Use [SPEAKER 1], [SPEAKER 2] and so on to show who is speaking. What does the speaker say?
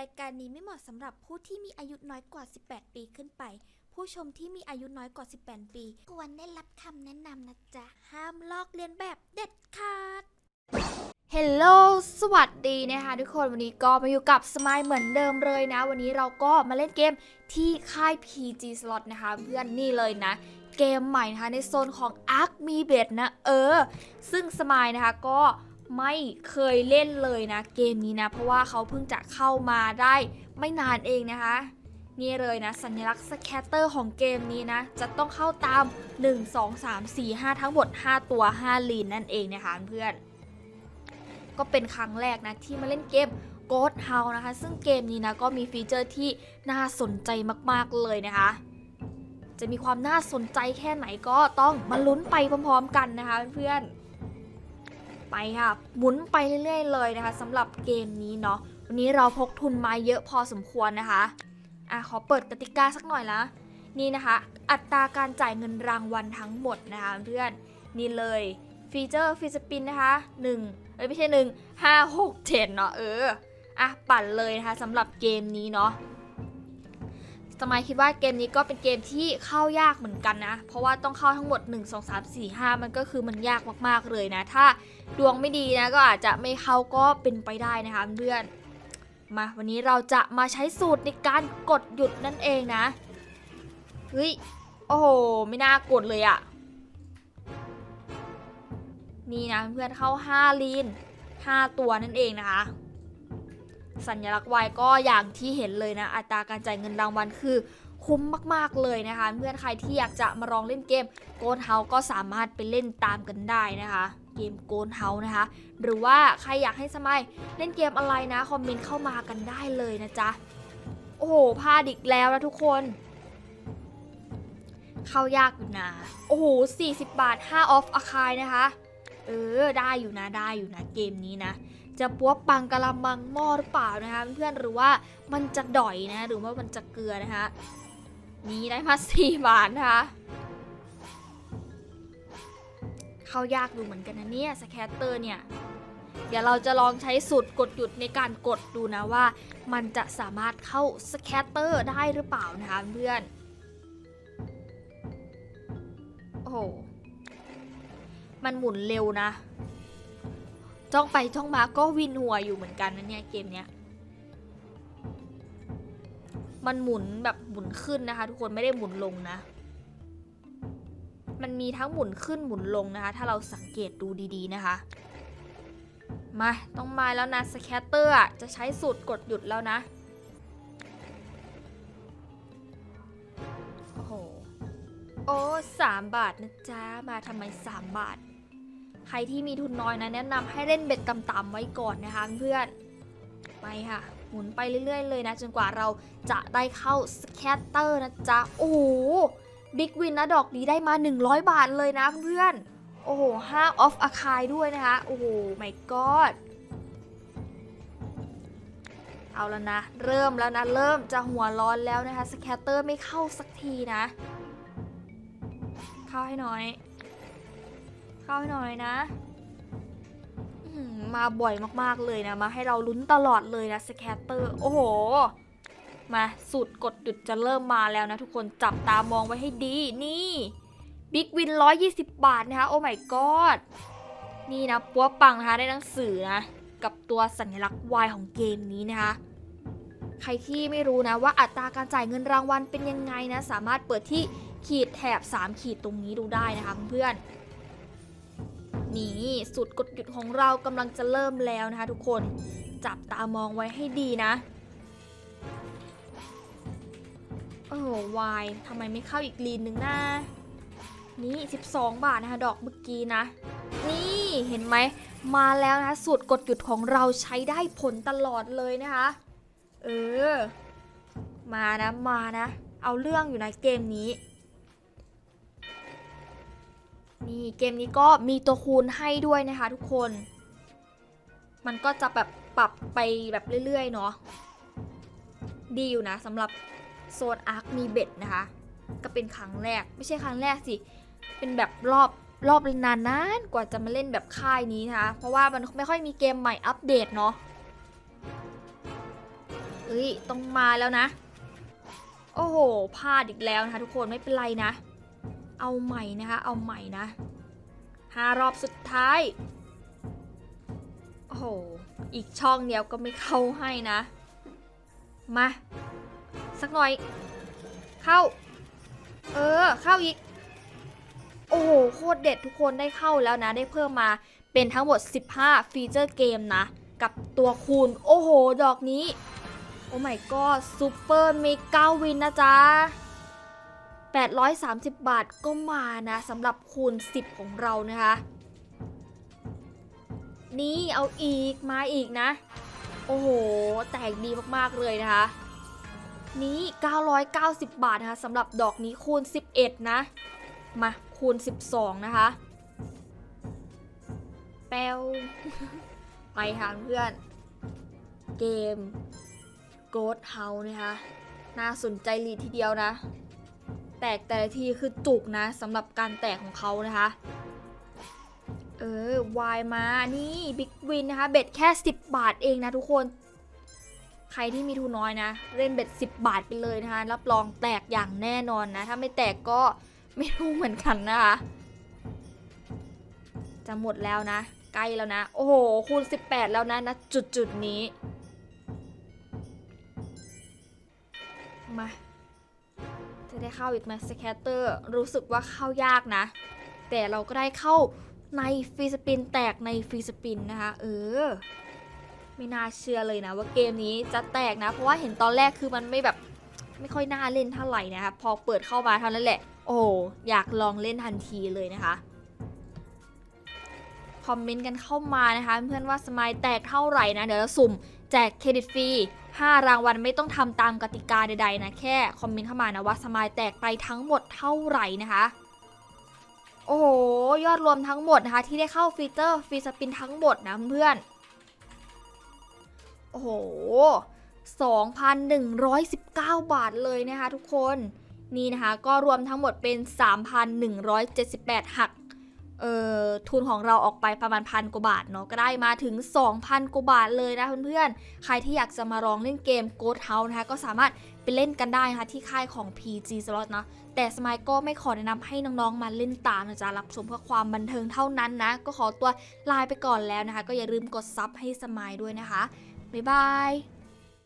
[SPEAKER 1] รายการนี้ไม่เหมาะสำหรับผู้ที่มีอายุน้อยกว่า 18 ปีขึ้นไป ผู้ชมที่มีอายุน้อยกว่า 18 ปี ควรได้รับคำแนะนำนะจ๊ะ ห้ามลอกเลียนแบบเด็ดขาด
[SPEAKER 2] เฮลโลสวัสดีนะคะทุกคนวันนี้ก็มาอยู่กับสมายเหมือนเดิมเลยนะ วันนี้เราก็มาเล่นเกมที่ค่าย PG Slot นะคะ เพื่อนนี่เลยนะ เกมใหม่นะคะในโซนของ Ark มีเบดนะ เออ ซึ่งสมายนะคะก็ ไม่เคยเล่นเลยนะเกมนี้นะ เพราะว่าเขาเพิ่งจะเข้ามาได้ไม่นานเองนะคะนี่เลยนะ สัญลักษณ์สแคตเตอร์ของเกมนี้นะ จะต้องเข้าตาม 1 2 3 4 5 ทั้งหมด 5 ตัว 5 ลีนนั่นเองนะคะเพื่อน ก็เป็นครั้งแรกนะ ที่มาเล่นเกม Ghost House นะคะ ซึ่งเกมนี้นะ ก็มีฟีเจอร์ที่น่าสนใจมากๆเลยนะคะ จะมีความน่าสนใจแค่ไหนก็ต้องมาลุ้นไปพร้อมๆกันนะคะเพื่อนๆ ไปค่ะหมุนไปเรื่อยๆเลยนะคะสำหรับเกมนี้เนาะวันนี้เราพกทุนมาเยอะพอสมควรนะคะอะขอเปิดกติกาสักหน่อยละนี่นะคะ อัตราการจ่ายเงินรางวัลทั้งหมดนะคะเพื่อนนี่เลยฟีเจอร์ฟีสปินนะคะ1เอ้ยไม่ใช่ 1 5 6 7เนาะเอออะปั่นเลยนะคะสำหรับเกมนี้เนาะ สมัยคิดว่าเกมนี้ก็เป็นเกมที่เข้ายากเหมือนกันนะ เพราะว่าต้องเข้าทั้งหมด 1 2 3 4 5 มันก็คือมันยากมากๆเลยนะ ถ้าดวงไม่ดีนะก็อาจจะไม่เข้าก็เป็นไปได้นะคะเพื่อน มาวันนี้เราจะมาใช้สูตรในการกดหยุดนั่นเองนะ เฮ้ย โอ้โห ไม่น่ากดเลยอะนี่นะเพื่อนเข้า 5 ลีน 5 ตัวนั่นเองนะคะ สัญลักษณ์ Y ก็อย่างที่เห็นเลยนะ อัตราการจ่ายเงินรางวัลคือคุ้มมากๆเลยนะคะ เพื่อนใครที่อยากจะมาลองเล่นเกมโกนเฮาก็สามารถไปเล่นตามกันได้นะคะ เกมโกนเฮานะคะ หรือว่าใครอยากให้สมัยเล่นเกมอะไรนะ คอมเมนต์เข้ามากันได้เลยนะจ๊ะ โอ้โหพลาดอีกแล้วนะทุกคน เข้ายากอยู่นะ โอ้โห 40 บาท5ออฟอาคายนะคะ เออ ได้อยู่นะได้อยู่นะเกมนี้นะ จะปัวปังกะละมังหม้อหรือเปล่านะคะเพื่อนๆหรือว่ามันจะด่อยนะหรือว่ามันจะเกลือนะคะนี่ได้มาสี่บาทนะคะเข้ายากดูเหมือนกันนะเนี่ยสแคตเตอร์เนี่ยเดี๋ยวเราจะลองใช้สูตรกดหยุดในการกดดูนะว่า มันจะสามารถเข้าสแคตเตอร์ได้หรือเปล่านะคะเพื่อนโอ้โหมันหมุนเร็วนะ จ้องไปจ้องมาก็วินหัวอยู่เหมือนกันนะเนี่ยเกมเนี้ย มันหมุนแบบหมุนขึ้นนะคะ ทุกคนไม่ได้หมุนลงนะ มันมีทั้งหมุนขึ้นหมุนลงนะคะ ถ้าเราสังเกตดูดีๆนะคะ มาต้องมาแล้วนะสแคตเตอร์จะใช้สูตรกดหยุดแล้วนะโอ้โหโอ้สามบาทนะจ๊ะ มาทำไมสามบาท ใครที่มีทุนน้อยนะแนะนำให้เล่นเบ็ดต่ำๆไว้ก่อนนะคะเพื่อนไปค่ะ หมุนไปเรื่อยๆเลยนะ จนกว่าเราจะได้เข้าสแคตเตอร์นะจ๊ะ โอ้โหบิ๊กวินนะดอกนี้ได้มา 100 บาทเลยนะเพื่อนโอ้โห5 off อาคายด้วยนะคะ โอ้โห my god เอาแล้วนะ เริ่มแล้วนะ เริ่มจะหัวร้อนแล้วนะคะ สแคตเตอร์ไม่เข้าสักทีนะ เข้าให้น่อย ข้าให้หน่อยนะมาบ่อยมากๆเลยนะ มาให้เราลุ้นตลอดเลยนะสแคตเตอร์ โอ้โห มาสูตรกดหยุดจะเริ่มมาแล้วนะทุกคนจับตามองไว้ให้ดี นี่บิ๊กวิน 120 บาทนะคะ โอ้ my god นี่นะปัวปังนะคะ ได้หนังสือนะ กับตัวสัญลักษณ์ Y ของเกมนี้นะคะ ใครที่ไม่รู้นะว่าอัตราการจ่ายเงินรางวัลเป็นยังไงนะ สามารถเปิดที่ขีดแถบ 3 ขีดตรงนี้ดูได้นะคะเพื่อนๆ นี่สุดกดหยุดของเรากำลังจะเริ่มแล้วนะคะทุกคนจับตามองไว้ให้ดีนะ โอ้โหวายทำไมไม่เข้าอีกลีนหนึ่งนะนี่ 12 บาทนะคะ ดอกเมื่อกี้นะ นี่เห็นไหม มาแล้วนะคะสูตรกดหยุดของเราใช้ได้ผลตลอดเลยนะคะ เออ มานะ มานะ เอาเรื่องอยู่ในะเกมนี้ นี่เกมนี้ก็มีตัวคูณให้ด้วยนะคะทุกคน มันก็จะแบบปรับไปแบบเรื่อยๆเนาะ ดีอยู่นะสำหรับโซนอาร์คมีเบ็ดนะคะ ก็เป็นครั้งแรกไม่ใช่ครั้งแรกสิ เป็นแบบรอบรอบนานนานๆกว่าจะมาเล่นแบบค่ายนี้นะคะ เพราะว่ามันไม่ค่อยมีเกมใหม่อัปเดตเนาะเอ้ยต้องมาแล้วนะ โอ้โหพลาดอีกแล้วนะคะทุกคนไม่เป็นไรนะ เอาใหม่นะคะ เอาใหม่นะห้ารอบสุดท้าย โอ้โห อีกช่องเดียวก็ไม่เข้าให้นะ มา สักหน่อย เข้า เออ เข้าอีก โอ้โห โคตรเด็ดทุกคนได้เข้าแล้วนะ ได้เพิ่มมาเป็นทั้งหมด 15 ฟีเจอร์เกมนะ กับตัวคูณ โอ้โห ดอกนี้ โอ้ my god ซูเปอร์เมกาวินนะจ๊ะ 830 บาทก็มานะสำหรับคูณ 10 ของเรานะคะ นี่เอาอีกมาอีกนะ โอ้โห แตกดีมาก ๆ เลยนะคะ นี้ 990 บาทนะคะสำหรับดอกนี้คูณ 11 นะ มาคูณ 12 นะคะ แปวไปทางเพื่อน เกม Ghost House นะคะ น่าสนใจลีทีเดียวนะ แตกแต่ละทีคือจุกนะสำหรับการแตกของเขานะคะ เออวายมา นี่บิ๊กวินนะคะ เบ็ดแค่ 10 บาทเองนะทุกคน ใครที่มีทุนน้อยนะ เล่นเบ็ด 10 บาทไปเลยนะคะ รับรองแตกอย่างแน่นอนนะ ถ้าไม่แตกก็ไม่รู้เหมือนกันนะคะ จะหมดแล้วนะ ใกล้แล้วนะ โอ้โห คูณ 18 แล้วนะนะจุดจุดนี้ มา ได้เข้าอีกนะสแคตเตอร์รู้สึกว่าเข้ายากนะ แต่เราก็ได้เข้าในฟรีสปินแตกในฟรีสปินนะคะเออไม่น่าเชื่อเลยนะว่าเกมนี้จะแตกนะ เพราะว่าเห็นตอนแรกคือมันไม่แบบไม่ค่อยน่าเล่นเท่าไหร่นะคะพอเปิดเข้ามาเท่านั้นแหละ โอ้อยากลองเล่นทันทีเลยนะคะ คอมเมนต์กันเข้ามานะคะเพื่อนว่าสมายแตกเท่าไหร่นะ เดี๋ยวเราสุ่มแจกเครดิตฟรี5 รางวัลไม่ต้องทำตามกติกาใดๆนะแค่คอมเมนต์เข้ามานะว่าสมายแตกไปทั้งหมดเท่าไหร่นะคะโอ้โห ยอดรวมทั้งหมดนะคะที่ได้เข้าฟีเจอร์ฟรีสปินทั้งหมดนะเพื่อนโอ้โห 2,119 บาทเลยนะคะทุกคน นี่นะคะก็รวมทั้งหมดเป็น 3,178 หักเอ่อ ทุนของเราออกไปประมาณพันกว่าบาทเนาะก็ได้มาถึง 2,000กว่าบาทเลยนะเพื่อนๆ ใครที่อยากจะมาลองเล่นเกม Ghost House นะคะก็สามารถไปเล่นกันได้นะคะที่ค่ายของ PG Slot เนาะแต่สมายก็ไม่ขอแนะนำให้น้องๆมาเล่นตามนะจ๊ะรับชมเพื่อความบันเทิงเท่านั้นนะ ก็ขอตัวลาไปก่อนแล้วนะคะ ก็อย่าลืมกดซับให้สมายด้วยนะคะบ๊ายบาย